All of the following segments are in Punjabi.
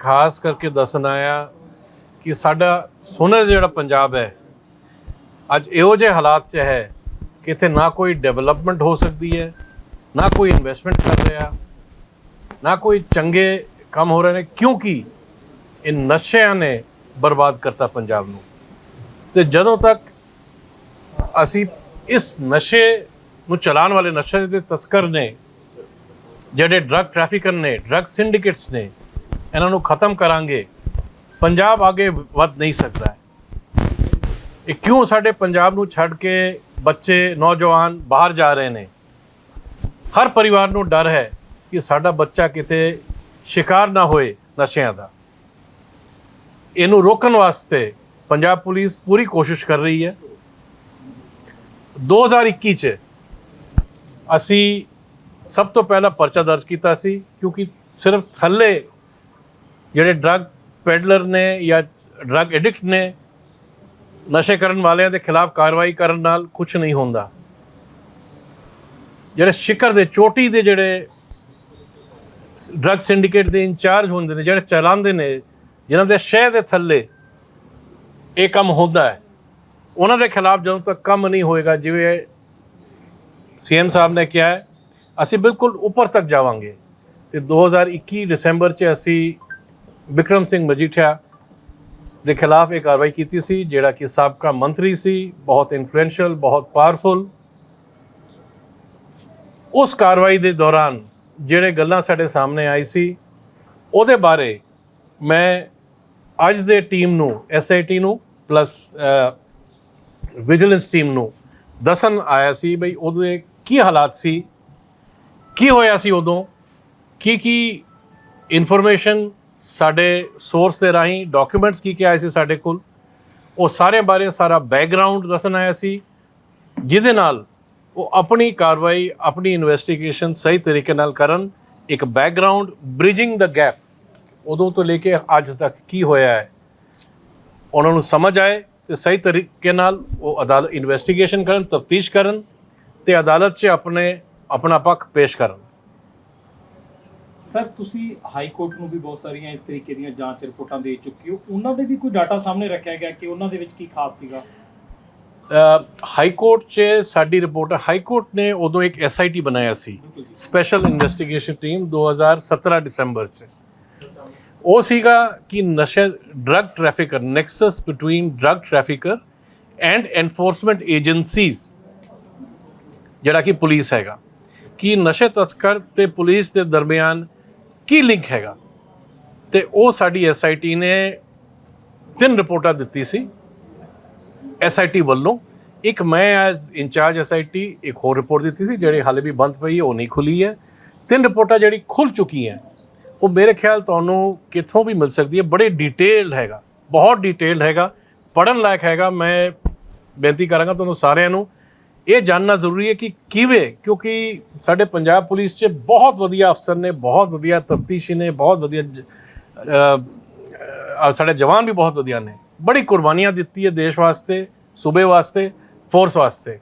ਖਾਸ ਕਰਕੇ ਦੱਸਣਾ ਆਇਆ ਕਿ ਸਾਡਾ ਸੋਨਾ ਜਿਹੜਾ ਪੰਜਾਬ ਹੈ, ਅੱਜ ਇਹੋ ਜਿਹੇ ਹਾਲਾਤ 'ਚ ਹੈ ਕਿ ਇੱਥੇ ਨਾ ਕੋਈ ਡਿਵੈਲਪਮੈਂਟ ਹੋ ਸਕਦੀ ਹੈ, ਨਾ ਕੋਈ ਇਨਵੈਸਟਮੈਂਟ ਕਰ ਰਿਹਾ, ਨਾ ਕੋਈ ਚੰਗੇ ਕੰਮ ਹੋ ਰਹੇ ਨੇ, ਕਿਉਂਕਿ ਇਹ ਨਸ਼ਿਆਂ ਨੇ ਬਰਬਾਦ ਕਰਤਾ ਪੰਜਾਬ ਨੂੰ। ਤੇ ਜਦੋਂ ਤੱਕ ਅਸੀਂ ਇਸ ਨਸ਼ੇ ਨੂੰ ਚਲਾਉਣ ਵਾਲੇ ਨਸ਼ੇ ਦੇ ਤਸਕਰ ਨੇ, ਜਿਹੜੇ ਡਰੱਗ ਟ੍ਰੈਫਿਕਰ ਨੇ ਡਰੱਗ ਸਿੰਡੀਕੇਟਸ ਨੇ ਇਹਨਾਂ ਨੂੰ ਖਤਮ ਕਰਾਂਗੇ, ਪੰਜਾਬ ਅੱਗੇ ਵੱਧ ਨਹੀਂ ਸਕਦਾ ਇਹ ਕਿਉਂ ਸਾਡੇ ਪੰਜਾਬ ਨੂੰ ਛੱਡ ਕੇ ਬੱਚੇ, ਨੌਜਵਾਨ ਬਾਹਰ ਜਾ ਰਹੇ ਨੇ? ਹਰ ਪਰਿਵਾਰ ਨੂੰ ਡਰ ਹੈ ਕਿ ਸਾਡਾ ਬੱਚਾ ਕਿਤੇ ਸ਼ਿਕਾਰ ਨਾ ਹੋਏ ਨਸ਼ਿਆਂ ਦਾ। ਇਹਨੂੰ ਰੋਕਣ ਵਾਸਤੇ ਪੰਜਾਬ ਪੁਲਿਸ ਪੂਰੀ ਕੋਸ਼ਿਸ਼ ਕਰ ਰਹੀ ਹੈ। 2021 ਚ ਅਸੀਂ ਸਭ ਤੋਂ ਪਹਿਲਾਂ ਪਰਚਾ ਦਰਜ ਕੀਤਾ ਸੀ, ਕਿਉਂਕਿ ਸਿਰਫ ਥੱਲੇ ਜਿਹੜੇ ਡਰੱਗ ਪੈਡਲਰ ਨੇ ਜਾਂ ਡਰੱਗ ਐਡਿਕਟ ਨੇ, ਨਸ਼ੇ ਕਰਨ ਵਾਲਿਆਂ ਦੇ ਖਿਲਾਫ ਕਾਰਵਾਈ ਕਰਨ ਨਾਲ ਕੁਝ ਨਹੀਂ ਹੁੰਦਾ। ਜਿਹੜੇ ਸ਼ਿਖਰ ਦੇ ਚੋਟੀ ਦੇ ਜਿਹੜੇ ਡਰੱਗ ਸਿੰਡੀਕੇਟ ਦੇ ਇੰਚਾਰਜ ਹੁੰਦੇ ਨੇ, ਜਿਹੜੇ ਚਲਾਉਂਦੇ ਨੇ, ਜਿਨ੍ਹਾਂ ਦੇ ਸ਼ਹਿ ਦੇ ਥੱਲੇ ਇਹ ਕੰਮ ਹੁੰਦਾ ਹੈ, ਉਹਨਾਂ ਦੇ ਖਿਲਾਫ ਜਦੋਂ ਤੱਕ ਕੰਮ ਨਹੀਂ ਹੋਏਗਾ, ਜਿਵੇਂ ਸੀਐਮ ਸਾਹਿਬ ਨੇ ਕਿਹਾ ਹੈ, ਅਸੀਂ ਬਿਲਕੁਲ ਉੱਪਰ ਤੱਕ ਜਾਵਾਂਗੇ। ਤੇ 2021 ਦਸੰਬਰ 'ਚ ਅਸੀਂ ਵਿਕਰਮ ਸਿੰਘ ਮਜੀਠੀਆ ਦੇ ਖਿਲਾਫ ਇਹ ਕਾਰਵਾਈ ਕੀਤੀ ਸੀ, ਜਿਹੜਾ ਕਿ ਸਾਬਕਾ ਮੰਤਰੀ ਸੀ, ਬਹੁਤ ਇਨਫਲੂਐਂਸ਼ੀਅਲ ਬਹੁਤ ਪਾਵਰਫੁਲ ਉਸ ਕਾਰਵਾਈ ਦੇ ਦੌਰਾਨ ਜਿਹੜੇ ਗੱਲਾਂ ਸਾਡੇ ਸਾਹਮਣੇ ਆਈ ਸੀ, ਉਹਦੇ ਬਾਰੇ ਮੈਂ ਅੱਜ ਦੇ ਟੀਮ ਨੂੰ ਐਸਆਈਟੀ ਨੂੰ ਪਲੱਸ ਵਿਜੀਲੈਂਸ ਟੀਮ ਨੂੰ ਦੱਸਣ ਆਇਆ ਸੀ ਬਈ ਉਹਦੇ ਕੀ ਹਾਲਾਤ ਸੀ, ਕੀ ਹੋਇਆ ਸੀ ਉਦੋਂ ਕੀ ਕੀ ਇਨਫੋਰਮੇਸ਼ਨ ਸਾਡੇ ਸੋਰਸ ਦੇ ਰਾਹੀਂ ਡਾਕੂਮੈਂਟਸ ਕੀ ਕੀ ਆਏ ਸੀ ਸਾਡੇ ਕੋਲ? ਉਹ ਸਾਰੇ ਬਾਰੇ ਸਾਰਾ ਬੈਕਗ੍ਰਾਉਂਡ ਦੱਸਣ ਆਇਆ ਸੀ, ਜਿਹਦੇ ਨਾਲ ਉਹ ਆਪਣੀ ਕਾਰਵਾਈ, ਆਪਣੀ ਇਨਵੈਸਟੀਗੇਸ਼ਨ ਸਹੀ ਤਰੀਕੇ ਨਾਲ ਕਰਨ, ਇੱਕ ਬੈਕਗ੍ਰਾਉਂਡ ਬ੍ਰਿਜਿੰਗ ਦਾ ਗੈਪ ਉਦੋਂ ਤੋਂ ਲੈ ਕੇ ਅੱਜ ਤੱਕ ਕੀ ਹੋਇਆ ਹੈ? ਉਹਨਾਂ ਨੂੰ ਸਮਝ ਆਏ ਤੇ ਸਹੀ ਤਰੀਕੇ ਨਾਲ ਉਹ ਅਦਾਲਤ ਇਨਵੈਸਟੀਗੇਸ਼ਨ ਕਰਨ, ਤਫਤੀਸ਼ ਕਰਨ ਤੇ ਅਦਾਲਤ 'ਚ ਆਪਣੇ, ਆਪਣਾ ਪੱਖ ਪੇਸ਼ ਕਰਨ। ਸਰ ਤੁਸੀਂ ਹਾਈ ਕੋਰਟ ਨੂੰ ਵੀ ਬਹੁਤ ਸਾਰੀਆਂ ਇਸ ਤਰੀਕੇ ਦੀਆਂ ਜਾਂਚ ਰਿਪੋਰਟਾਂ ਦੇ ਚੁੱਕੇ ਹੋ। ਉਹਨਾਂ ਦੇ ਵੀ ਕੋਈ ਡਾਟਾ ਸਾਹਮਣੇ ਰੱਖਿਆ ਗਿਆ ਕਿ ਉਹਨਾਂ ਦੇ ਵਿੱਚ ਕੀ ਖਾਸ ਸੀਗਾ? ਹਾਈ ਕੋਰਟ 'ਚ ਸਾਡੀ ਰਿਪੋਰਟ ਹਾਈ ਕੋਰਟ ਨੇ ਉਦੋਂ ਇੱਕ ਐਸਆਈਟੀ ਬਣਾਇਆ ਸੀ। ਸਪੈਸ਼ਲ ਇਨਵੈਸਟੀਗੇਸ਼ਨ ਟੀਮ 2017 ਦਸੰਬਰ 'ਚ। ਉਹ ਸੀਗਾ ਕਿ ਨਸ਼ੇ drug trafficker nexus between drug trafficker and enforcement agencies ਜਿਹੜਾ ਕਿ ਪੁਲਿਸ ਹੈਗਾ ਕਿ ਨਸ਼ੇ ਤਸਕਰ ਤੇ ਪੁਲਿਸ ਦੇ ਦਰਮਿਆਨ ਕੀ ਲਿੰਕ ਹੈਗਾ? ਤੇ ਉਹ ਸਾਡੀ ਐਸਆਈਟੀ ਨੇ ਤਿੰਨ ਰਿਪੋਰਟਾਂ ਦਿੱਤੀ ਸੀ। ਐਸਆਈਟੀ ਵੱਲੋਂ ਇੱਕ ਮੈਂ ਐਜ਼ ਇੰਚਾਰਜ ਐਸਆਈਟੀ ਇੱਕ ਹੋਰ ਰਿਪੋਰਟ ਦਿੱਤੀ ਸੀ, ਜਿਹੜੀ ਹਾਲੇ ਵੀ ਬੰਦ ਪਈ ਹੈ, ਉਹ ਨਹੀਂ ਖੁੱਲੀ ਹੈ। ਤਿੰਨ ਰਿਪੋਰਟਾਂ ਜਿਹੜੀ ਖੁੱਲ ਚੁੱਕੀ ਹੈ, ਉਹ ਮੇਰੇ ਖਿਆਲ ਤੁਹਾਨੂੰ ਕਿੱਥੋਂ ਵੀ ਮਿਲ ਸਕਦੀ ਹੈ। ਬੜੇ ਡਿਟੇਲਡ ਹੈਗਾ, ਬਹੁਤ ਡਿਟੇਲਡ ਹੈਗਾ ਪੜਨ ਲਾਇਕ ਹੈਗਾ। ਮੈਂ ਬੇਨਤੀ ਕਰਾਂਗਾ ਤੁਹਾਨੂੰ ਸਾਰਿਆਂ ਨੂੰ ਇਹ ਜਾਣਨਾ ਜ਼ਰੂਰੀ ਹੈ ਕਿ ਕਿਵੇਂ? ਕਿਉਂਕਿ ਸਾਡੇ ਪੰਜਾਬ ਪੁਲਿਸ 'ਚ ਬਹੁਤ ਵਧੀਆ ਅਫਸਰ ਨੇ, ਬਹੁਤ ਵਧੀਆ ਤਫਤੀਸ਼ੀ ਨੇ, ਬਹੁਤ ਵਧੀਆ ਜ- ਸਾਡੇ ਜਵਾਨ ਵੀ ਬਹੁਤ ਵਧੀਆ ਨੇ। ਬੜੀ ਕੁਰਬਾਨੀਆਂ ਦਿੱਤੀ ਹੈ ਦੇਸ਼ ਵਾਸਤੇ, ਸੂਬੇ ਵਾਸਤੇ ਫੋਰਸ ਵਾਸਤੇ।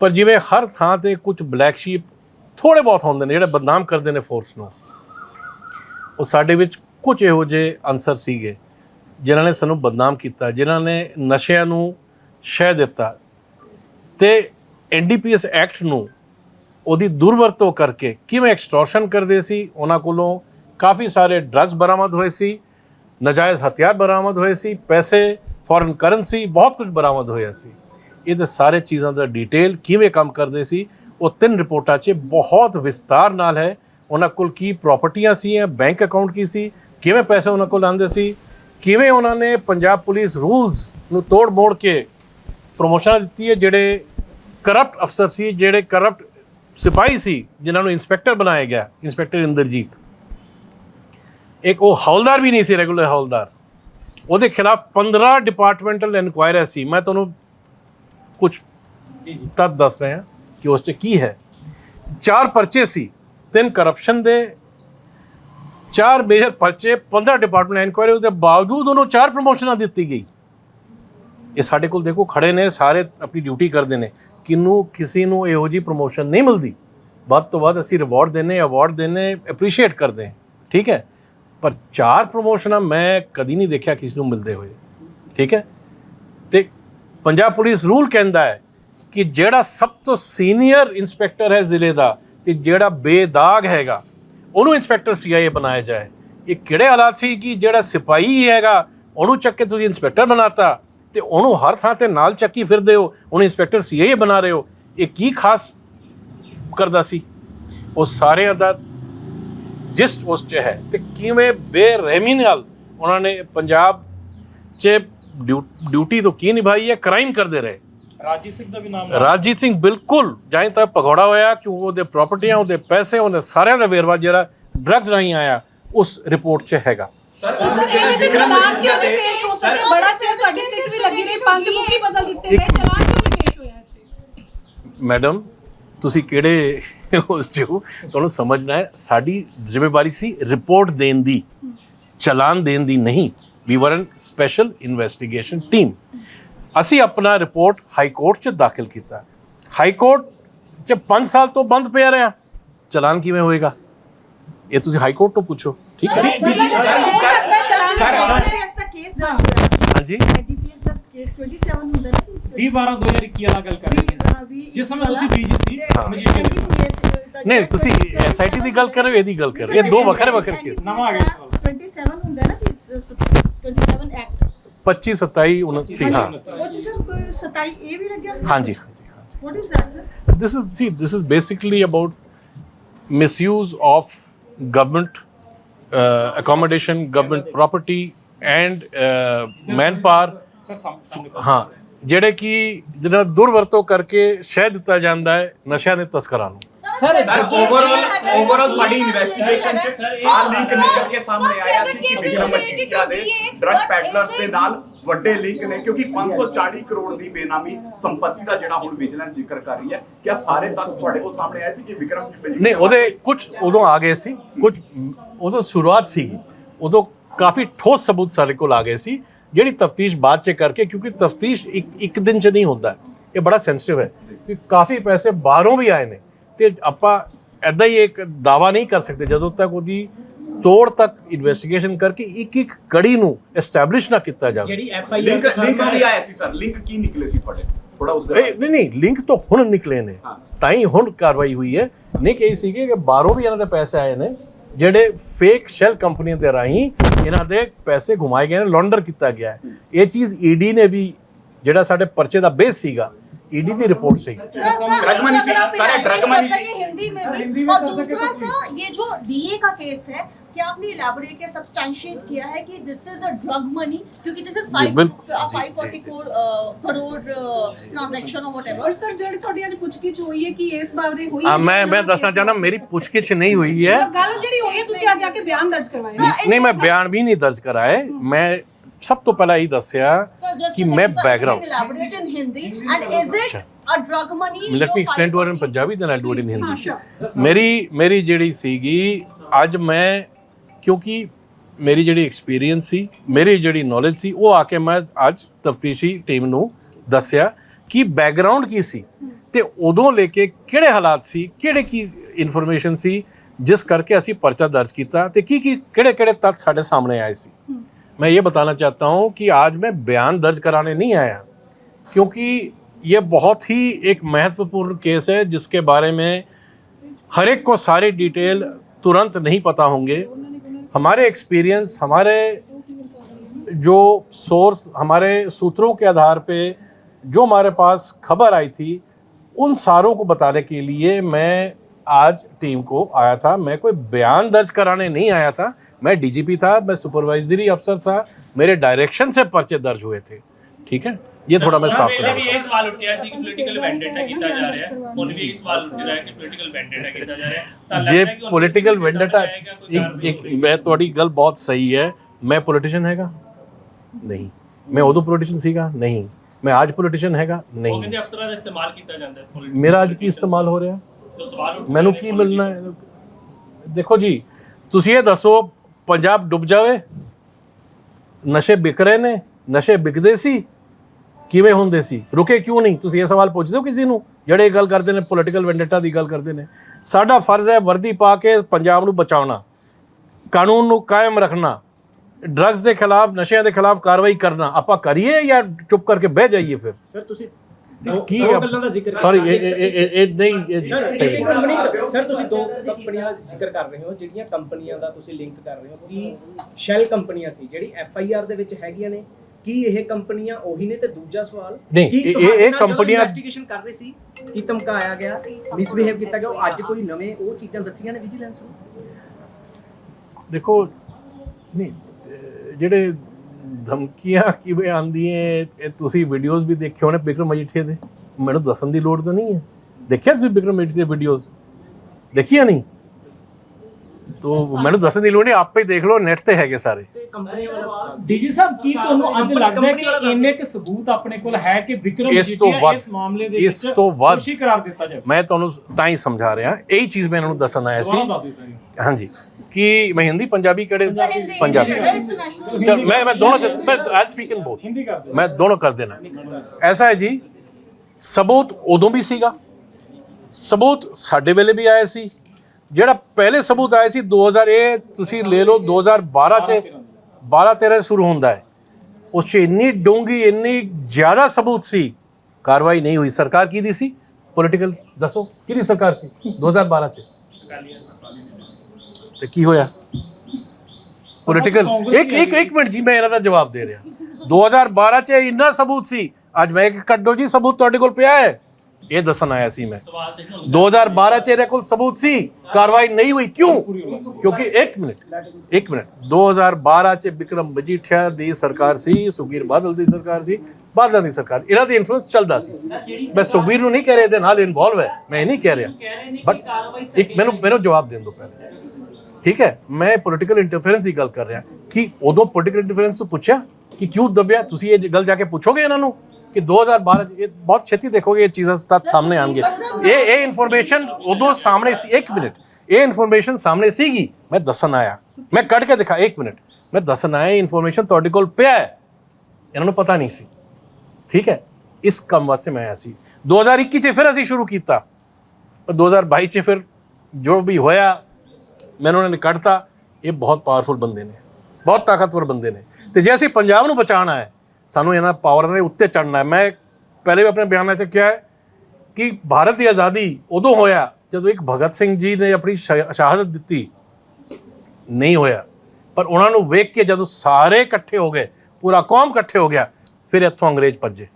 ਪਰ ਜਿਵੇਂ ਹਰ ਥਾਂ ਤੇ ਕੁਝ ਬਲੈਕ ਸ਼ੀਪ ਥੋੜੇ ਬਹੁਤ ਹੁੰਦੇ ਨੇ, ਜਿਹੜੇ ਬਦਨਾਮ ਕਰਦੇ ਨੇ ਫੋਰਸ ਨੂੰ। ਉਹ ਸਾਡੇ ਵਿੱਚ ਕੁਝ ਇਹੋ ਜਿਹੇ ਅਨਸਰ ਸੀਗੇ, ਜਿਨ੍ਹਾਂ ਨੇ ਸਾਨੂੰ ਬਦਨਾਮ ਕੀਤਾ, ਜਿਨ੍ਹਾਂ ਨੇ ਨਸ਼ਿਆਂ ਨੂੰ ਸ਼ਹਿ ਦਿੱਤਾ। ਤੇ ਐਨਡੀਪੀਐਸ ਐਕਟ ਨੂੰ ਉਹਦੀ ਦੁਰਵਰਤੋਂ ਕਰਕੇ ਕਿਵੇਂ ਐਕਸਟੋਰਸ਼ਨ ਕਰਦੇ ਸੀ, ਉਹਨਾਂ ਕੋਲੋਂ ਕਾਫੀ ਸਾਰੇ ਡਰੱਗਸ ਬਰਾਮਦ ਹੋਏ ਸੀ, ਨਜਾਇਜ਼ ਹਥਿਆਰ ਬਰਾਮਦ ਹੋਏ ਸੀ, ਪੈਸੇ ਫੋਰਨ ਕਰੰਸੀ ਬਹੁਤ ਕੁਝ ਬਰਾਮਦ ਹੋਇਆ ਸੀ। ਇਹਦੇ ਸਾਰੇ ਚੀਜ਼ਾਂ ਦਾ ਡਿਟੇਲ ਕਿਵੇਂ ਕੰਮ ਕਰਦੇ ਸੀ, ਉਹ ਤਿੰਨ ਰਿਪੋਰਟਾਂ 'ਚ ਬਹੁਤ ਵਿਸਤਾਰ ਨਾਲ ਹੈ। ਉਹਨਾਂ ਕੋਲ ਕੀ ਪ੍ਰਾਪਰਟੀਆਂ ਸੀ ਬੈਂਕ ਅਕਾਊਂਟ ਕੀ ਸੀ, ਕਿਵੇਂ ਪੈਸੇ ਉਹਨਾਂ ਕੋਲ ਆਉਂਦੇ ਸੀ, ਕਿਵੇਂ ਉਹਨਾਂ ਨੇ ਪੰਜਾਬ ਪੁਲਿਸ ਰੂਲਸ ਨੂੰ ਤੋੜ ਮੋੜ ਕੇ ਪ੍ਰੋਮੋਸ਼ਨ ਦਿੱਤੀ ਹੈ, ਜਿਹੜੇ ਕਰਪਟ ਅਫਸਰ ਸੀ ਜਿਹੜੇ ਕਰਪਟ ਸਿਪਾਹੀ ਸੀ ਜਿਨ੍ਹਾਂ ਨੂੰ ਇਨਸਪੈਕਟਰ ਬਣਾਇਆ ਗਿਆ ਇਨਸਪੈਕਟਰ ਇੰਦਰਜੀਤ। ਇੱਕ ਉਹ ਹੌਲਦਾਰ ਵੀ ਨਹੀਂ ਸੀ ਰੈਗੂਲਰ ਹੌਲਦਾਰ। ਉਹਦੇ ਖਿਲਾਫ 15 ਡਿਪਾਰਟਮੈਂਟਲ ਇਨਕੁਆਇਰੀ ਸੀ। ਮੈਂ ਤੁਹਾਨੂੰ ਕੁਝ ਜੀ ਦੱਸ ਰਿਹਾ ਕਿ ਉਸ 'ਚ ਕੀ ਹੈ। ਚਾਰ ਪਰਚੇ ਸੀ ਤਿੰਨ ਕਰਪਸ਼ਨ ਦੇ ਚਾਰ ਮੇਜਰ ਪਰਚੇ 15 ਡਿਪਾਰਟਮੈਂਟ ਇਨਕੁਆਇਰੀ ਉਹਦੇ ਬਾਵਜੂਦ ਉਹਨੂੰ ਚਾਰ ਪ੍ਰਮੋਸ਼ਨਾਂ ਦਿੱਤੀ ਗਈ। ਇਹ ਸਾਡੇ ਕੋਲ ਦੇਖੋ ਖੜੇ ਨੇ, ਸਾਰੇ ਆਪਣੀ ਡਿਊਟੀ ਕਰਦੇ ਨੇ। ਕਿਨੂੰ, ਕਿਸੇ ਨੂੰ ਇਹੋ ਜੀ ਪ੍ਰਮੋਸ਼ਨ ਨਹੀਂ ਮਿਲਦੀ। ਵੱਧ ਤੋਂ ਵੱਧ ਅਸੀਂ ਰਿਵਾਰਡ ਦਿੰਨੇ ਅਵਾਰਡ ਦਿੰਨੇ ਐਪਰੀਸ਼ੀਏਟ ਕਰਦੇ ਠੀਕ ਹੈ? ਪਰ ਚਾਰ ਪ੍ਰੋਮੋਸ਼ਨਾਂ ਮੈਂ ਕਦੀ ਨਹੀਂ ਦੇਖਿਆ ਕਿਸੇ ਨੂੰ ਮਿਲਦੇ ਹੋਏ। ਠੀਕ ਹੈ? ਤੇ ਪੰਜਾਬ ਪੁਲਿਸ ਰੂਲ ਕਹਿੰਦਾ ਹੈ ਕਿ ਜਿਹੜਾ ਸਭ ਤੋਂ ਸੀਨੀਅਰ ਇਨਸਪੈਕਟਰ ਹੈ ਜ਼ਿਲ੍ਹੇ ਦਾ ਤੇ ਜਿਹੜਾ ਬੇਦਾਗ ਹੈਗਾ, ਉਹਨੂੰ ਇਨਸਪੈਕਟਰ ਸੀਆਈਏ ਬਣਾਇਆ ਜਾਏ। ਇਹ ਕਿਹੜੇ ਹਾਲਾਤ ਸੀ ਕਿ ਜਿਹੜਾ ਸਿਪਾਹੀ ਹੈਗਾ, ਉਹਨੂੰ ਚੱਕ ਕੇ ਤੁਸੀਂ ਇਨਸਪੈਕਟਰ ਬਣਾਤਾ। ਤੇ ਉਹਨੂੰ ਹਰ ਥਾਂ ਤੇ ਨਾਲ ਚੱਕੀ ਫਿਰਦੇ ਹੋ ਉਹਨੂੰ ਇਨਸਪੈਕਟਰ ਸੀਆਈਏ ਬਣਾ ਰਹੇ ਹੋ ਇਹ ਕੀ ਖਾਸ ਕਰਦਾ ਸੀ? ਉਹ ਸਾਰਿਆਂ ਦਾ ਜਿਸਟ ਉਸ 'ਚ ਹੈ ਤੇ ਕਿਵੇਂ ਬੇਰਹਿਮੀ ਨਾਲ ਉਹਨਾਂ ਨੇ ਪੰਜਾਬ 'ਚ ਡਿਊ- ਡਿਊਟੀ ਤੋਂ ਕੀ ਨਿਭਾਈ ਹੈ? ਕ੍ਰਾਈਮ ਕਰਦੇ ਰਹੇ। ਰਾਜੀ ਸਿੰਘ ਦਾ ਵੀ ਨਾਮ ਰਾਜੀਤ ਸਿੰਘ ਬਿਲਕੁਲ ਜਾਇ ਤੱਕ ਭਗੌੜਾ ਹੋਇਆ ਕਿ ਉਹਦੇ ਪ੍ਰਾਪਰਟੀਆਂ ਉਹਦੇ ਪੈਸੇ ਉਹਦੇ ਸਾਰਿਆਂ ਦਾ ਵੇਰਵਾ ਜਿਹੜਾ ਡਰੱਗਸ ਰਾਹੀਂ ਆਇਆ ਉਸ ਰਿਪੋਰਟ 'ਚ ਹੈਗਾ। ਸਰ ਇਹਦੇ ਤੇ ਚਲਾਨ ਕਿਉਂ ਨਹੀਂ ਪੇਸ਼ ਹੋ ਸਕੇ ਬੜਾ ਚਿਰ ਤੁਹਾਡੀ ਸਿੱਟ ਵੀ ਲੱਗੀ ਰਹੀ ਪੰਜ ਮੁਕੀ ਬਦਲ ਦਿੱਤੇ ਗਏ ਚਲਾਨ ਕਿਉਂ ਨਹੀਂ ਪੇਸ਼ ਹੋਇਆ ਇੱਥੇ? ਮੈਡਮ ਤੁਸੀਂ ਕਿਹੜੇ ਉਸ ਹੋ? ਤੁਹਾਨੂੰ ਸਮਝਣਾ ਹੈ ਸਾਡੀ ਜ਼ਿੰਮੇਵਾਰੀ ਸੀ ਰਿਪੋਰਟ ਦੇਣ ਦੀ ਚਲਾਨ ਦੇਣ ਦੀ ਨਹੀਂ। ਵੀ ਵਰ ਐਨ ਸਪੈਸ਼ਲ ਇਨਵੈਸਟੀਗੇਸ਼ਨ ਟੀਮ ਅਸੀਂ ਆਪਣਾ ਰਿਪੋਰਟ ਹਾਈ ਕੋਰਟ 'ਚ ਦਾਖਲ ਕੀਤਾ। ਹਾਈ ਕੋਰਟ 'ਚ 5 ਸਾਲ ਤੋਂ ਬੰਦ ਪਿਆ ਰਿਹਾ। ਚਲਾਨ ਕਿਵੇਂ ਹੋਏਗਾ? ਇਹ ਤੁਸੀਂ ਹਾਈ ਕੋਰਟ ਤੋਂ ਪੁੱਛੋ ਠੀਕ ਹੈ ਹਾਂਜੀ। ਆਈਡੀਪੀਐਸ ਦਾ ਕੇਸ 27 ਹੁੰਦਾ ਨਾ ਜੀ। 20 12 2021 ਵਾਲਾ ਗੱਲ ਕਰ ਰਹੇ ਹਾਂ ਜਿਸ ਸਮੇਂ ਤੁਸੀਂ ਬੀਜੀ ਸੀ ਮਜੀਠੀਆ ਨਹੀਂ ਤੁਸੀਂ ਐਸਆਈਟੀ ਦੀ ਗੱਲ ਕਰ ਰਹੇ ਹੋ ਇਹਦੀ ਗੱਲ ਕਰ ਰਹੇ ਇਹ ਦੋ ਵੱਖਰੇ ਵੱਖਰੇ ਕੇਸ ਨਵਾਂ ਆ ਗਿਆ ਇਸ ਵਾਲਾ 27 ਹੁੰਦਾ ਨਾ ਜੀ 27 ਐਕਟ 25 27 29 ਹਾਂ। ਉਹ ਚ ਸਰ ਕੋਈ 27 ਇਹ ਵੀ ਲੱਗਿਆ ਸੀ? ਹਾਂਜੀ। ਹਾਂਜੀ what is that sir this is see this is basically about misuse of government uh, accommodation government property and uh, manpower. ਹਾਂ ਜਿਹੜੇ ਕਿ ਜਿਹਨਾਂ ਦੁਰਵਰਤੋਂ ਕਰਕੇ ਸ਼ਹਿ ਦਿੱਤਾ ਜਾਂਦਾ ਹੈ ਨਸ਼ਿਆਂ ਦੇ ਤਸਕਰਾਂ ਨੂੰ ਸਰ ਸਰ ਓਵਰਆਲ ਓਵਰਆਲ ਤੁਹਾਡੀ ਇਨਵੈਸਟੀਗੇਸ਼ਨ ਚ ਆ ਲਿੰਕ ਨਿਕਲ ਕੇ ਸਾਹਮਣੇ ਆਇਆ ਸੀ ਕਿ ਵਿਕਰਮ ਮਜੀਠੀਆ ਦੇ ਡਰਗ ਪੈਡਲਰਸ ਦੇ ਨਾਲ ਵੱਡੇ ਲਿੰਕ ਨੇ, ਕਿਉਂਕਿ 540 ਕਰੋੜ ਦੀ ਬੇਨਾਮੀ ਸੰਪਤੀ ਦਾ ਜਿਹੜਾ ਹੁਣ ਵਿਜੀਲੈਂਸ ਜ਼ਿਕਰ ਕਰ ਰਹੀ ਹੈ, ਕਿ ਸਾਰੇ ਤੱਥ ਤੁਹਾਡੇ ਕੋਲ ਸਾਹਮਣੇ ਆਏ ਸੀ ਕਿ ਵਿਕਰਮ ਮਜੀਠੀਆ ਨਹੀਂ, ਉਹਦੇ ਕੁਝ ਉਦੋਂ ਆ ਗਏ ਸੀ ਕੁਝ ਉਦੋਂ ਸ਼ੁਰੂਆਤ ਸੀ ਉਦੋਂ ਕਾਫੀ ਠੋਸ ਸਬੂਤ ਸਾਡੇ ਕੋਲ ਆ ਗਏ ਸੀ, ਜਿਹੜੀ ਤਫਤੀਸ਼ ਬਾਅਦ ਚ ਕਰਕੇ, ਕਿਉਂਕਿ ਤਫਤੀਸ਼ ਇੱਕ ਇੱਕ ਦਿਨ ਚ ਨਹੀਂ ਹੁੰਦਾ, ਇਹ ਬੜਾ ਸੈਂਸਿਟਿਵ ਹੈ, ਕਿ ਕਾਫੀ ਪੈਸੇ ਬਾਹਰੋਂ ਵੀ ਆਏ ਨੇ, ਤੇ ਆਪਾਂ ਐਦਾਂ ਹੀ ਇੱਕ ਦਾਵਾ ਨਹੀਂ ਕਰ ਸਕਦੇ, ਜਦੋਂ ਤੱਕ ਉਹਦੀ ਤੋੜ ਤੱਕ ਇਨਵੈਸਟੀਗੇਸ਼ਨ ਕਰਕੇ ਇੱਕ ਇੱਕ ਕੜੀ ਨੂੰ ਐਸਟੈਬਲਿਸ਼ ਨਾ ਕੀਤਾ ਜਾਵੇ। ਜਿਹੜੀ ਐਫ ਆਈ ਲਿੰਕ ਲਿੰਕ ਕੀ ਆਇਆ ਸੀ ਸਰ? ਲਿੰਕ ਕੀ ਨਿਕਲੇ ਸੀ ਤੁਹਾਡੇ? ਥੋੜਾ ਉਸ ਇਹ ਨਹੀਂ ਨਹੀਂ ਲਿੰਕ ਤਾਂ ਹੁਣ ਨਿਕਲੇ ਨੇ। ਤਾਂ ਹੀ ਹੁਣ ਕਾਰਵਾਈ ਹੋਈ ਹੈ। ਨਹੀਂ ਕਿ ਸੀਗੇ ਕਿ ਬਾਹਰੋਂ ਵੀ ਇਹਨਾਂ ਦੇ ਪੈਸੇ ਆਏ ਨੇ ਜਿਹੜੇ ਫੇਕ ਸ਼ੈਲ ਕੰਪਨੀਆਂ ਦੇ ਰਾਹੀਂ ਇਹਨਾਂ ਦੇ ਪੈਸੇ ਘੁਮਾਏ ਗਏ ਨੇ ਲੌਂਡਰ ਕੀਤਾ ਗਿਆ ਹੈ। ਇਹ ਚੀਜ਼ ਈਡੀ ਨੇ ਵੀ ਜਿਹੜਾ ਸਾਡੇ ਪਰਚੇ ਦਾ ਬੇਸ ਸੀਗਾ ਈਡੀ ਦੀ रिपोर्ट से ही ड्रग मनी से- सारे ड्रग मनी से- हिंदी में हिंदी भी में और कर सके दूसरा तो सा ये जो डीए का केस है क्या आपने इलेबोरेट या सब्सटैंशिएट किया है कि this is the drug money क्योंकि दिस इज जी, बिल्कुल। जी, फाइव फोर्टी करोड़ ट्रांजैक्शन और ਔਰ व्हाटएवर ਸਰ ਜਿਹੜੀ ਤੁਹਾਡੀ ਅੱਜ ਪੁੱਛਗਿੱਛ ਹੋਈ ਹੈ ਕਿ ਇਸ ਬਾਰੇ ਹੋਈ ਆ ਹੈ ਮੈਂ ਮੈਂ ਦੱਸਣਾ ਚਾਹਨਾ ਮੇਰੀ ਪੁੱਛਗਿੱਛ ਨਹੀਂ ਹੋਈ ਹੈ ਗੱਲ ਜਿਹੜੀ ਹੋਈ ਹੈ ਤੁਸੀਂ ਅੱਜ ਆ ਕੇ ਬਿਆਨ ਦਰਜ ਕਰਵਾਇਆ ਨਹੀਂ ਮੈਂ ਬਿਆਨ ਵੀ ਨਹੀਂ ਦਰਜ ਕਰਾਏ ਮੈਂ ਸਭ ਤੋਂ ਪਹਿਲਾਂ ਇਹ ਦੱਸਿਆ ਕਿ ਮੈਂ background in Hindi and is it a drug money let me explain to 540 in Punjabi then I do it in Hindi ਮੇਰੀ ਮੇਰੀ ਜਿਹੜੀ ਸੀਗੀ ਅੱਜ ਮੈਂ ਕਿਉਂਕਿ ਮੇਰੀ ਜਿਹੜੀ ਐਕਸਪੀਰੀਅੰਸ ਸੀ ਮੇਰੀ ਜਿਹੜੀ ਨੌਲੇਜ ਸੀ ਉਹ ਆ ਕੇ ਮੈਂ ਅੱਜ ਤਫਤੀਸ਼ੀ ਟੀਮ ਨੂੰ ਦੱਸਿਆ ਕਿ ਬੈਕਗ੍ਰਾਉਂਡ ਕੀ ਸੀ ਤੇ ਉਦੋਂ ਲੈ ਕੇ ਕਿਹੜੇ ਹਾਲਾਤ ਸੀ ਕਿਹੜੇ ਕੀ ਇਨਫੋਰਮੇਸ਼ਨ ਸੀ ਜਿਸ ਕਰਕੇ ਅਸੀਂ ਪਰਚਾ ਦਰਜ ਕੀਤਾ ਤੇ ਕੀ ਕੀ ਕਿਹੜੇ ਕਿਹੜੇ ਤੱਥ ਸਾਡੇ ਸਾਹਮਣੇ ਆਏ ਸੀ मैं ये बताना चाहता हूँ कि आज मैं बयान दर्ज कराने नहीं आया, क्योंकि ये बहुत ही एक महत्वपूर्ण केस है जिसके बारे में हर एक को सारी डिटेल तुरंत नहीं पता होंगे। हमारे एक्सपीरियंस, हमारे जो सोर्स, हमारे सूत्रों के आधार पे जो हमारे पास खबर आई थी, उन सारों को बताने के लिए मैं आज टीम को आया था। मैं कोई बयान दर्ज कराने नहीं आया था मैं डीजीपी था मैं सुपरवाइजरी अफसर था मेरे डायरेक्शन से पर्चे दर्ज हुए थे ठीक है ये थोड़ा मैं साफ ਪਹਿਲਾਂ ਵੀ करूँगा ਇਹ ਸਵਾਲ ਉੱਠਿਆ ਸੀ ਕਿ ਪੋਲੀਟੀਕਲ ਵੈਂਡੇਟਾ ਕੀਤਾ ਜਾ ਰਿਹਾ ਹੈ ਹੁਣ ਵੀ ਇਹ ਸਵਾਲ ਉੱਠ ਰਿਹਾ ਹੈ ਕਿ ਪੋਲੀਟੀਕਲ ਵੈਂਡੇਟਾ ਕੀਤਾ ਜਾ ਰਿਹਾ ਹੈ ਤਾਂ ਜੇ ਲੱਗਦਾ ਹੈ ਕਿ ਹੁਣ ਪੋਲੀਟੀਕਲ ਕੋਈ ਵੈਂਡੇਟਾ ਆਏਗਾ, ਕੋਈ ਇੱਕ ਕਾਰਵਾਈ ਇੱਕ ਮੈਂ ਤੁਹਾਡੀ ਗੱਲ ਬਹੁਤ ਸਹੀ ਹੈ ਮੈਂ ਪੋਲੀਟੀਸ਼ੀਅਨ ਹੈਗਾ ਨਹੀਂ ਮੈਂ ਉਦੋਂ ਪੋਲੀਟੀਸ਼ੀਅਨ ਸੀਗਾ ਨਹੀਂ ਮੈਂ ਅੱਜ ਪੋਲੀਟੀਸ਼ੀਅਨ ਹੈਗਾ ਉਹ ਨਹੀਂ ਕਹਿੰਦੇ ਅਫਸਰਾਂ ਦਾ ਇਸਤੇਮਾਲ ਕੀਤਾ ਜਾਂਦਾ ਹੈ political ਮੇਰਾ ਅੱਜ ਕੀ ਇਸਤੇਮਾਲ ਹੋ ਰਿਹਾ ਜੋ ਸਵਾਲ ਉੱਠ ਮੈਨੂੰ ਰਹੇ ਕੀ ਨੇ ਮਿਲਣਾ ਹੈ ਦੇਖੋ ਜੀ ਤੁਸੀਂ ਇਹ ਦੱਸੋ ਪੰਜਾਬ ਡੁੱਬ ਜਾਵੇ? ਨਸ਼ੇ ਵਿਕ ਰਹੇ ਨੇ, ਨਸ਼ੇ ਵਿਕਦੇ ਸੀ, ਕਿਵੇਂ ਹੁੰਦੇ ਸੀ? ਰੁਕੇ ਕਿਉਂ ਨਹੀਂ? ਤੁਸੀਂ ਇਹ ਸਵਾਲ ਪੁੱਛਦੇ ਹੋ ਕਿਸੇ ਨੂੰ? ਜਿਹੜੇ ਇਹ ਗੱਲ ਕਰਦੇ ਨੇ ਪੋਲੀਟੀਕਲ ਵੈਂਡੇਟਾ ਦੀ ਗੱਲ ਕਰਦੇ ਨੇ। ਸਾਡਾ ਫਰਜ਼ ਹੈ ਵਰਦੀ ਪਾ ਕੇ ਪੰਜਾਬ ਨੂੰ ਬਚਾਉਣਾ, ਕਾਨੂੰਨ ਨੂੰ ਕਾਇਮ ਰੱਖਣਾ ਡਰੱਗਸ ਦੇ ਖਿਲਾਫ, ਨਸ਼ਿਆਂ ਦੇ ਖਿਲਾਫ ਕਾਰਵਾਈ ਕਰਨਾ। ਆਪਾਂ ਕਰੀਏ ਜਾਂ ਚੁੱਪ ਕਰਕੇ ਬਹਿ ਜਾਈਏ ਫਿਰ? ਸਰ ਤੁਸੀਂ ਕੀ ਦੋ ਗੱਲਾਂ ਦਾ ਜ਼ਿਕਰ ਸੌਰੀ ਇਹ ਇਹ- ਇਹ ਨਹੀਂ ਸਰ ਸਹੀ। ਇੱਕ ਨਹੀਂ। ਕੰਪਨੀ ਸਰ ਤੁਸੀਂ ਦੋ ਕੰਪਨੀਆਂ ਦਾ ਜ਼ਿਕਰ ਕਰ ਰਹੇ ਹੋ ਜਿਹੜੀਆਂ ਕੰਪਨੀਆਂ ਦਾ ਤੁਸੀਂ ਲਿੰਕ ਕਰ ਰਹੇ ਹੋ ਕਿ ਸ਼ੈਲ ਕੰਪਨੀਆਂ ਸੀ ਜਿਹੜੀ ਐਫ ਆਈ ਆਰ ਦੇ ਵਿੱਚ ਹੈਗੀਆਂ ਨੇ। ਕੀ ਇਹ ਕੰਪਨੀਆਂ ਉਹੀ ਨੇ? ਤੇ ਦੂਜਾ ਸਵਾਲ ਕੀ ਇਹ- ਇਹ ਕੰਪਨੀਆਂ- ਇਨਵੈਸਟੀਗੇਸ਼ਨ ਕਰ ਰਹੇ ਸੀ ਕੀ ਧਮਕਾਇਆ ਗਿਆ ਮਿਸਬਿਹੇਵ ਕੀਤਾ ਗਿਆ? ਉਹ ਅੱਜ ਕੋਈ ਨਵੇਂ ਉਹ ਚੀਜ਼ਾਂ ਦੱਸੀਆਂ ਨੇ ਵਿਜੀਲੈਂਸ ਨੂੰ? ਦੇਖੋ ਨਹੀਂ ਜਿਹੜੇ ਧਮਕੀਆਂ ਕਿਵੇਂ ਆਉਂਦੀਆਂ ਇਹ ਤੁਸੀਂ ਵੀਡੀਓਜ਼ ਵੀ ਦੇਖੇ ਹੋਣੇ ਬਿਕਰਮ ਮਜੀਠੀਆ ਦੇ? ਮੈਨੂੰ ਦੱਸਣ ਦੀ ਲੋੜ ਤਾਂ ਨਹੀਂ ਹੈ। ਦੇਖਿਆ ਤੁਸੀਂ ਬਿਕਰਮ ਮਜੀਠੀਆ ਦੇ ਵੀਡੀਓਜ਼ ਦੇਖੀਆਂ ਨਹੀਂ? ਤੋ ਮੈਨੂੰ ਦੱਸਣ ਦੀ ਲੋੜ ਨਹੀਂ ਆਪੇ ਹੀ ਦੇਖ ਲਓ ਨੈਟ ਤੇ ਹੈਗੇ ਸਾਰੇ। ਤੇ ਕੰਪਨੀਆਂ ਵਾਲਾ ਡੀਜੀ ਸਾਹਿਬ ਕੀ ਤੁਹਾਨੂੰ ਅੱਜ ਲੱਗਦਾ ਹੈ ਕਿ ਇੰਨੇ ਕੁ ਸਬੂਤ ਆਪਣੇ ਕੋਲ ਹੈ ਕਿ ਵਿਕਰਮ ਇਸ ਤੋਂ ਜੀਠੀਆ ਵੱਧ- ਇਸ ਮਾਮਲੇ ਦੇ ਇਸ ਤੋਂ ਵੱਧ- ਦੋਸ਼ੀ ਕਰਾਰ ਦਿੱਤਾ ਜਾਵੇ? ਮੈਂ ਤੁਹਾਨੂੰ ਤਾਂ ਹੀ ਸਮਝਾ ਰਿਹਾ। ਇਹੀ ਚੀਜ਼ ਮੈਂ ਇਹਨਾਂ ਨੂੰ ਦੱਸਣ ਆਇਆ ਸੀ। ਹਾਂਜੀ। ਕਿ ਮੈਂ ਹਿੰਦੀ ਪੰਜਾਬੀ ਕਿਹੜੇ हिंदी ਪੰਜਾਬੀ इंटरनेशनल चल मैं मैं दोनों मैं आज स्पीक इन बोथ ਹਿੰਦੀ ਕਰ ਦਿਓ ਮੈਂ ਦੋਨੋਂ ਕਰ ਦੇਣਾ ਐਸਾ ਹੈ ਜੀ ਸਬੂਤ ਉਦੋਂ ਵੀ ਸੀਗਾ ਸਬੂਤ ਸਾਡੇ ਵੇਲੇ ਵੀ ਆਇਆ ਸੀ ਜਿਹੜਾ ਪਹਿਲੇ ਸਬੂਤ ਆਇਆ ਸੀ 2000 ਇਹ ਤੁਸੀਂ ਲੈ ਲਓ 2012 ਚ 12 13 ਸ਼ੁਰੂ ਹੁੰਦਾ ਹੈ ਉਸ 'ਚ ਇੰਨੀ ਡੂੰਗੀ ਇੰਨੀ ਜ਼ਿਆਦਾ ਸਬੂਤ ਸੀ ਕਾਰਵਾਈ ਨਹੀਂ ਹੋਈ ਸਰਕਾਰ ਕਿਹਦੀ ਸੀ ਪੋਲੀਟੀਕਲ ਦੱਸੋ ਕਿਹਦੀ ਸਰਕਾਰ ਸੀ 2012 ਚ ਤੇ ਕੀ ਹੋਇਆ? ਪੋਲੀਟੀਕਲ ਇੱਕ ਇੱਕ ਇੱਕ ਮਿੰਟ ਜੀ ਮੈਂ ਇਹਨਾਂ ਦਾ ਜਵਾਬ ਦੇ ਰਿਹਾ। 2012 ਚ ਇੰਨਾ ਸਬੂਤ ਸੀ। ਅੱਜ ਮੈਂ ਇੱਕ ਕੱਢੋ ਜੀ ਸਬੂਤ ਤੁਹਾਡੇ ਕੋਲ ਪਿਆ ਹੈ। ਇਹ ਦੱਸਣ ਆਇਆ ਸੀ ਮੈਂ। ਸਵਾਲ ਤੇ ਹੁਣ 2012 ਚ ਇਹਦੇ ਕੋਲ ਸਬੂਤ ਸੀ। ਕਾਰਵਾਈ ਨਹੀਂ ਹੋਈ। ਕਿਉਂ? ਕਿਉਂਕਿ ਇੱਕ ਮਿੰਟ ਇੱਕ ਮਿੰਟ। 2012 ਚ ਵਿਕਰਮ ਮਜੀਠੀਆ ਦੀ ਸਰਕਾਰ ਸੀ ਸੁਖਬੀਰ ਬਾਦਲ ਦੀ ਸਰਕਾਰ ਸੀ ਬਾਦਲ ਦੀ ਸਰਕਾਰ। ਇਹਨਾਂ ਦੀ ਇਨਫਲੂਐਂਸ ਚੱਲਦਾ ਸੀ। ਮੈਂ ਸੁਖਬੀਰ ਨੂੰ ਨਹੀਂ ਕਹਿ ਰਿਹਾ ਇਹਦੇ ਨਾਲ ਇਨਵੋਲਵ ਹੈ। ਮੈਂ ਇਹ ਨਹੀਂ ਕਹਿ ਰਿਹਾ। ਬਟ ਇੱਕ ਮੈਨੂੰ ਮੈਨੂੰ ਜਵਾਬ ਦੇਣ ਦਿਓ ਪਹਿਲੇ। ਠੀਕ ਹੈ ਮੈਂ ਪੋਲੀਟੀਕਲ ਇੰਟਰਫੇਰੈਂਸ ਦੀ ਗੱਲ ਕਰ ਰਿਹਾ। ਕਿ ਉਦੋਂ ਪੋਲੀਟੀਕਲ ਇੰਟਰਫੇਰੈਂਸ ਤੋਂ ਪੁੱਛਿਆ ਕਿ ਕਿਉਂ ਦਬਿਆ? ਤੁਸੀਂ ਇਹ ਗੱਲ ਜਾ ਕੇ ਪੁੱਛੋਗੇ ਇਹਨਾਂ ਨੂੰ ਕਿ 2012 ਚ ਇਹ ਬਹੁਤ ਛੇਤੀ ਦੇਖੋਗੇ ਇਹ ਚੀਜ਼ਾਂ ਤਦ ਸਾਹਮਣੇ ਆਣਗੇ ਇਹ ਇਹ ਇਨਫੋਰਮੇਸ਼ਨ ਉਦੋਂ ਸਾਹਮਣੇ ਸੀ ਇੱਕ ਮਿੰਟ। ਇਹ ਇਨਫੋਰਮੇਸ਼ਨ ਸਾਹਮਣੇ ਸੀਗੀ ਮੈਂ ਦੱਸਣ ਆਇਆ। ਮੈਂ ਕੱਢ ਕੇ ਦਿਖਾ ਇੱਕ ਮਿੰਟ। ਮੈਂ ਦੱਸਣ ਆਇਆ ਇਨਫੋਰਮੇਸ਼ਨ ਤੁਹਾਡੇ ਕੋਲ ਪਿਆ ਹੈ। ਇਹਨਾਂ ਨੂੰ ਪਤਾ ਨਹੀਂ ਸੀ। ਠੀਕ ਹੈ ਇਸ ਕੰਮ ਵਾਸਤੇ ਮੈਂ ਆਇਆ ਸੀ। 2021 ਚ ਫਿਰ ਅਸੀਂ ਸ਼ੁਰੂ ਕੀਤਾ। ਪਰ 2022 ਚ ਫਿਰ ਜੋ ਵੀ ਹੋਇਆ ਮੈਨੂੰ ਉਹਨਾਂ ਨੇ ਕੱਢਤਾ, ਇਹ ਬਹੁਤ ਪਾਵਰਫੁਲ ਬੰਦੇ ਨੇ, ਬਹੁਤ ਤਾਕਤਵਰ ਬੰਦੇ ਨੇ। ਤੇ ਜੇ ਅਸੀਂ ਪੰਜਾਬ ਨੂੰ ਬਚਾਉਣਾ ਹੈ ਸਾਨੂੰ ਇਹਨਾਂ ਪਾਵਰ ਦੇ ਉੱਤੇ ਚੜਨਾ ਹੈ। ਮੈਂ ਪਹਿਲੇ ਵੀ ਆਪਣੇ ਬਿਆਨਾਂ 'ਚ ਕਿਹਾ ਹੈ ਕਿ ਭਾਰਤ ਦੀ ਆਜ਼ਾਦੀ ਉਦੋਂ ਹੋਇਆ ਜਦੋਂ ਇੱਕ ਭਗਤ ਸਿੰਘ ਜੀ ਨੇ ਆਪਣੀ ਸ਼ਹਾ- ਸ਼ਹਾਦਤ ਦਿੱਤੀ। ਨਹੀਂ ਹੋਇਆ। ਪਰ ਉਹਨਾਂ ਨੂੰ ਵੇਖ ਕੇ ਜਦੋਂ ਸਾਰੇ ਇਕੱਠੇ ਹੋ ਗਏ, ਪੂਰਾ ਕੌਮ ਇਕੱਠੇ ਹੋ ਗਿਆ, ਫਿਰ ਇੱਥੋਂ ਅੰਗਰੇਜ਼ ਭੱਜੇ।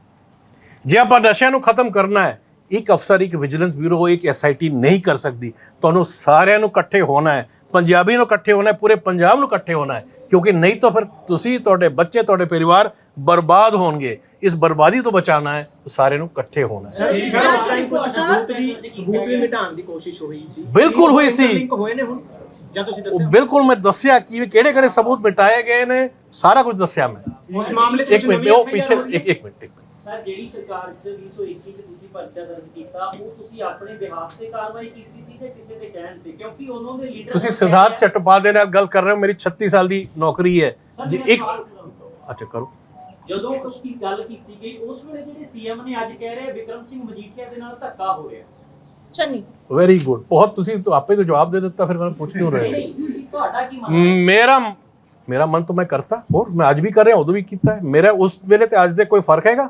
ਜੇ ਆਪਾਂ ਨਸ਼ਿਆਂ ਨੂੰ ਖਤਮ ਕਰਨਾ ਹੈ ਇੱਕ ਅਫਸਰ ਇੱਕ ਵਿਜੀਲੈਂਸ ਬਿਊਰੋ ਇੱਕ ਐਸਆਈਟੀ ਨਹੀਂ ਕਰ ਸਕਦੀ। ਤੁਹਾਨੂੰ ਸਾਰਿਆਂ ਨੂੰ ਇਕੱਠੇ ਹੋਣਾ ਹੈ। ਪੰਜਾਬੀ ਨੂੰ ਇਕੱਠੇ ਹੋਣਾ ਹੈ ਪੂਰੇ ਪੰਜਾਬ ਨੂੰ ਇਕੱਠੇ ਹੋਣਾ ਹੈ। ਕਿਉਂਕਿ ਨਹੀਂ ਤਾਂ ਫਿਰ ਤੁਸੀਂ ਤੁਹਾਡੇ ਬੱਚੇ ਤੁਹਾਡੇ ਪਰਿਵਾਰ ਬਰਬਾਦ ਹੋਣਗੇ। ਇਸ ਬਰਬਾਦੀ ਤੋਂ ਬਚਾਉਣਾ ਹੈ ਸਾਰਿਆਂ ਨੂੰ ਇਕੱਠੇ ਹੋਣਾ ਹੈ। ਸਰ ਸਰ ਉਸ ਟਾਈਮ ਕੁਝ ਸਬੂਤ ਵੀ ਸਬੂਤ ਵੀ ਮਿਟਾਉਣ ਦੀ ਕੋਸ਼ਿਸ਼ ਹੋਈ ਸੀ। ਬਿਲਕੁਲ ਹੋਈ ਸੀ। ਲਿੰਕ ਹੋਏ ਨੇ ਹੁਣ? ਜਾਂ ਤੁਸੀਂ ਉਹ ਦੱਸਿਆ? ਬਿਲਕੁਲ ਮੈਂ ਦੱਸਿਆ ਕਿ ਕਿਹੜੇ ਕਿਹੜੇ ਸਬੂਤ ਮਿਟਾਏ ਗਏ ਨੇ ਸਾਰਾ ਕੁਝ ਦੱਸਿਆ ਮੈਂ। ਉਸ ਮਾਮਲੇ 'ਚ ਇੱਕ ਮਿੰਟ ਉਹ ਪਿੱਛੇ ਇੱਕ ਮਿੰਟ। ਸਰ ਜਿਹੜੀ ਸਰਕਾਰ ਚ 221 ਚ ਤੁਸੀਂ ਪਰਚਾ ਦਰਜ ਕੀਤਾ ਉਹ ਤੁਸੀਂ ਆਪਣੇ ਬਿਹਾਫ ਤੇ ਕਾਰਵਾਈ ਕੀਤੀ ਸੀ ਕਿ ਕਿਸੇ ਦੇ ਕਹਿਣ ਤੇ? ਕਿਉਂਕਿ ਉਹਨਾਂ ਦੇ ਲੀਡਰ ਤੁਸੀਂ ਸਿਧਾਰਥ ਚਟੋਪਾਧਿਆਏ ਨਾਲ ਗੱਲ ਕਰ ਰਹੇ ਹੋ ਮੇਰੀ 36 ਸਾਲ ਦੀ ਨੌਕਰੀ ਹੈ। ਇੱਕ ਅੱਛਾ ਕਰੋ। ਜਦੋਂ ਉਸ ਦੀ ਗੱਲ ਕੀਤੀ ਗਈ ਉਸ ਵੇਲੇ ਜਿਹੜੇ ਸੀਐਮ ਨੇ ਅੱਜ ਕਹਿ ਰਹੇ ਵਿਕਰਮ ਸਿੰਘ ਮਜੀਠੀਆ ਦੇ ਨਾਲ ਧੱਕਾ ਹੋ ਰਿਹਾ। ਚੰਨੀ। ਵੈਰੀ ਗੁੱਡ ਬਹੁਤ ਤੁਸੀਂ ਆਪੇ ਤੋਂ ਜਵਾਬ ਦੇ ਦਿੱਤਾ ਫਿਰ ਮੈਂ ਪੁੱਛ ਕਿਉਂ ਰਹੇ ਤੁਹਾਡਾ ਕੀ ਮੰਨਣਾ ਮੇਰਾ ਮੇਰਾ ਮਨ ਤਾਂ ਮੈਂ ਕਰਤਾ ਹੋਰ ਮੈਂ ਅੱਜ ਵੀ ਕਰ ਰਿਹਾ ਉਦੋਂ ਵੀ ਕੀਤਾ ਮੇਰਾ ਉਸ ਵੇਲੇ ਤੇ ਅੱਜ ਦੇ ਕੋਈ ਫ਼ਰਕ ਹੈਗਾ?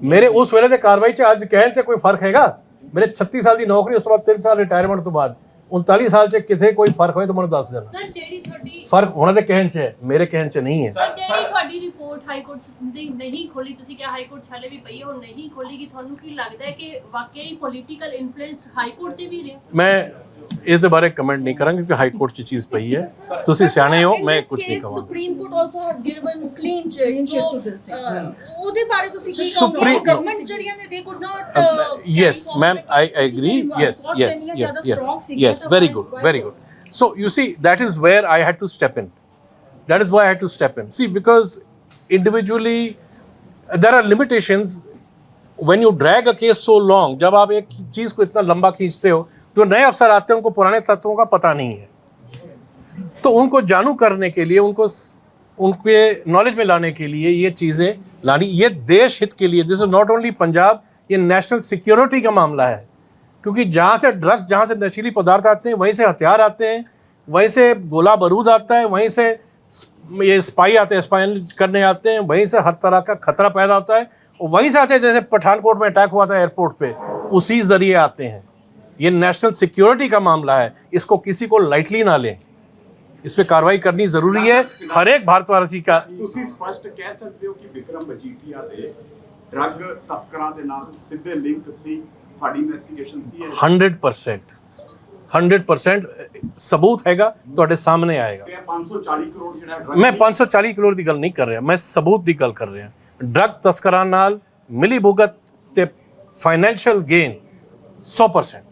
ਮੇਰੇ ਉਸ ਵੇਲੇ ਦੇ ਕਾਰਵਾਈ 'ਚ ਅੱਜ ਕਹਿਣ 'ਚ ਕੋਈ ਫ਼ਰਕ ਹੈਗਾ? ਮੇਰੇ 36 ਸਾਲ ਦੀ ਨੌਕਰੀ ਉਸ ਤੋਂ ਬਾਅਦ 3 ਸਾਲ ਰਿਟਾਇਰਮੈਂਟ ਤੋਂ ਬਾਅਦ 39 ਸਾਲ 'ਚ ਕਿਥੇ ਕੋਈ ਫ਼ਰਕ ਹੋਏ ਤਾਂ ਮੈਨੂੰ ਦੱਸ ਦੇਣਾ। ਸਰ ਜਿਹੜੀ ਤੁਹਾਡੀ ਫ਼ਰਕ ਉਹਨਾਂ ਦੇ ਕਹਿਣ 'ਚ ਹੈ ਮੇਰੇ ਕਹਿਣ 'ਚ ਨਹੀਂ ਹੈ। ਸਰ ਜਿਹੜੀ ਤੁਹਾਡੀ ਰਿਪੋਰਟ ਹਾਈ ਕੋਰਟ ਦੀ ਨਹੀਂ ਖੋਲੀ ਤੁਸੀਂ ਕਿਹਾ ਹਾਈ ਕੋਰਟ ਹਾਲੇ ਵੀ ਪਈ ਹੈ ਉਹ ਨਹੀਂ ਖੋਲੀਗੀ ਤੁਹਾਨੂੰ ਕੀ ਲੱਗਦਾ ਹੈ ਕਿ ਵਾਕਈ ਪੋਲੀਟੀਕਲ ਇਨਫਲੂਐਂਸ ਹਾਈ ਕੋਰਟ ਤੇ ਵੀ ਰਿਹਾ? ਮੈਂ ਇਸ ਦੇ ਬਾਰੇ ਕਮੈਂਟ ਨਹੀਂ ਕਰਾਂਗਾ ਕਿਉਂਕਿ ਹਾਈ ਕੋਰਟ 'ਚ ਚੀਜ਼ ਪਈ ਹੈ ਤੁਸੀਂ ਸਿਆਣੇ ਹੋ ਮੈਂ ਕੁਝ ਨਹੀਂ ਕਹਾਂਗਾ Supreme Court also has given clean chit Clean ਜੋ chit to this thing. ਅਹ, ਉਹਦੇ ਬਾਰੇ ਤੁਸੀਂ ਕੀ Supreme- ਕਹੋਗੇ ਗਵਰਨਮੈਂਟ ਜਿਹੜੀਆਂ ਨੇ ਦੇ could not yes ma'am i i agree yes Not yes saying yes that yes strong signal yes of very why- good why very so? good so you see that is where i had to step in that is why i had to step in see because individually there are limitations when you drag a case so long जब आप एक चीज को इतना लंबा खींचते हो जो नए अफसर आते हैं, उनको पुराने तत्वों का पता नहीं है। तो उनको जानू करने के लिए, उनको उनके नॉलेज में लाने के लिए ये चीज़ें लानी, ये देश हित के लिए this is not only Punjab, ये नेशनल सिक्योरिटी का मामला है। क्योंकि जहाँ से ड्रग्स जहाँ से नशीली पदार्थ आते हैं, वहीं से हथियार आते हैं, वहीं से गोला बारूद आता है, वहीं से ये स्पाई आते हैं स्पाइन करने आते हैं, वहीं से हर तरह का खतरा पैदा होता है, और वहीं से आते हैं, जैसे पठानकोट में अटैक हुआ था एयरपोर्ट पे, उसी ज़रिए आते हैं। ये नेशनल सिक्योरिटी का मामला है इसको किसी को लाइटली ना लें इस पे कार्रवाई करनी जरूरी है हर एक भारतवासी का ਤੁਸੀਂ ਸਪਸ਼ਟ ਕਹਿ ਸਕਦੇ ਹੋ ਕਿ ਵਿਕਰਮ ਮਜੀਠੀਆ ਦੇ ਡਰੱਗ ਤਸਕਰਾਂ ਦੇ ਨਾਲ ਸਿੱਧੇ ਲਿੰਕ ਸੀ ਤੁਹਾਡੀ ਇਨਵੈਸਟੀਗੇਸ਼ਨ ਸੀ ਇਹ? 100% 100% ਸਬੂਤ ਹੈਗਾ ਤੁਹਾਡੇ ਸਾਹਮਣੇ ਆਏਗਾ ਤੇ ਇਹ 540 ਕਰੋੜ ਜਿਹੜਾ drug ਮੈਂ 540 ਕਰੋੜ ਦੀ ਗੱਲ ਨਹੀਂ ਕਰ ਰਿਹਾ ਮੈਂ ਸਬੂਤ ਦੀ ਗੱਲ ਕਰ ਰਿਹਾ ਡਰੱਗ ਤਸਕਰਾਂ ਨਾਲ ਮਿਲੀ ਭੁਗਤ ਤੇ ਫਾਈਨੈਂਸ਼ੀਅਲ ਗੇਨ 100%